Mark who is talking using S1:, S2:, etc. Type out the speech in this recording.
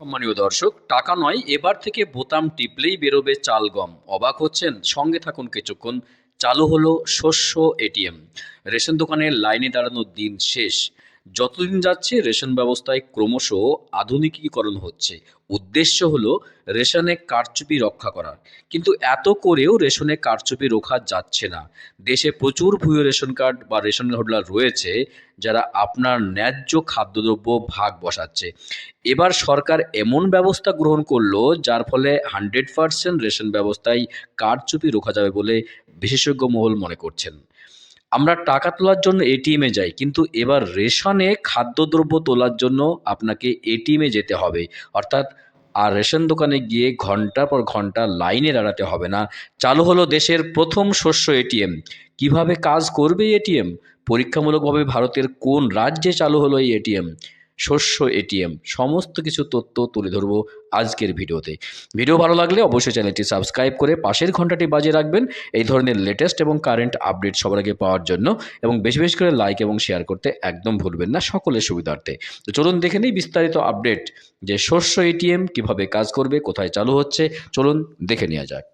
S1: সম্মানীয় দর্শক, টাকা নয়, এবার থেকে বোতাম টিপলেই বেরোবে চাল গম। অবাক হচ্ছেন? সঙ্গে থাকুন কিছুক্ষণ। চালু হলো শস্য এটিএম রেশন দোকানের লাইনে দাঁড়ানোর দিন শেষ। যতদিন যাচ্ছে, রেশন ব্যবস্থায় ক্রমশ আধুনিকীকরণ হচ্ছে। উদ্দেশ্য হলো রেশনে কারচুপি রক্ষা করা কিন্তু এত করেও রেশনে কারচুপি রোখা যাচ্ছে না। দেশে প্রচুর ভুয়ো রেশন কার্ড বা রেশন হোল্ডার রয়েছে, যারা আপনার ন্যায্য খাদ্যদ্রব্য ভাগ বসাচ্ছে। এবার সরকার এমন ব্যবস্থা গ্রহণ করল, যার ফলে হান্ড্রেড পার্সেন্ট রেশন ব্যবস্থায় কারচুপি রোখা যাবে বলে বিশেষজ্ঞ মহল মনে করছেন। আমরা টাকা তোলার জন্য এটিএমে যাই, কিন্তু এবার রেশনে খাদ্যদ্রব্য তোলার জন্য আপনাকে এটিএমে যেতে হবে। অর্থাৎ, আর রেশন দোকানে গিয়ে ঘণ্টা পর ঘণ্টা লাইনে দাঁড়াতে হবে না। চালু হলো দেশের প্রথম শস্য এটিএম কীভাবে কাজ করবে এটিএম পরীক্ষামূলকভাবে ভারতের কোন রাজ্যে চালু হলো এই এটিএম শস্য এটিএম সমস্ত কিছু তথ্য তুলে ধরবো আজকের ভিডিওতে। ভিডিও ভালো লাগলে অবশ্যই চ্যানেলটি সাবস্ক্রাইব করে পাশের ঘন্টাটি বাজিয়ে রাখবেন এই ধরনের লেটেস্ট এবং কারেন্ট আপডেট সবার আগে পাওয়ার জন্য এবং বেশি বেশি করে লাইক এবং শেয়ার করতে একদম ভুলবেন না সকলের সুবিধার্থে। তো চলুন দেখে নিই বিস্তারিত আপডেট যে শস্য এটিএম কীভাবে কাজ করবে, কোথায় চালু হচ্ছে, চলুন দেখে নেওয়া যাক।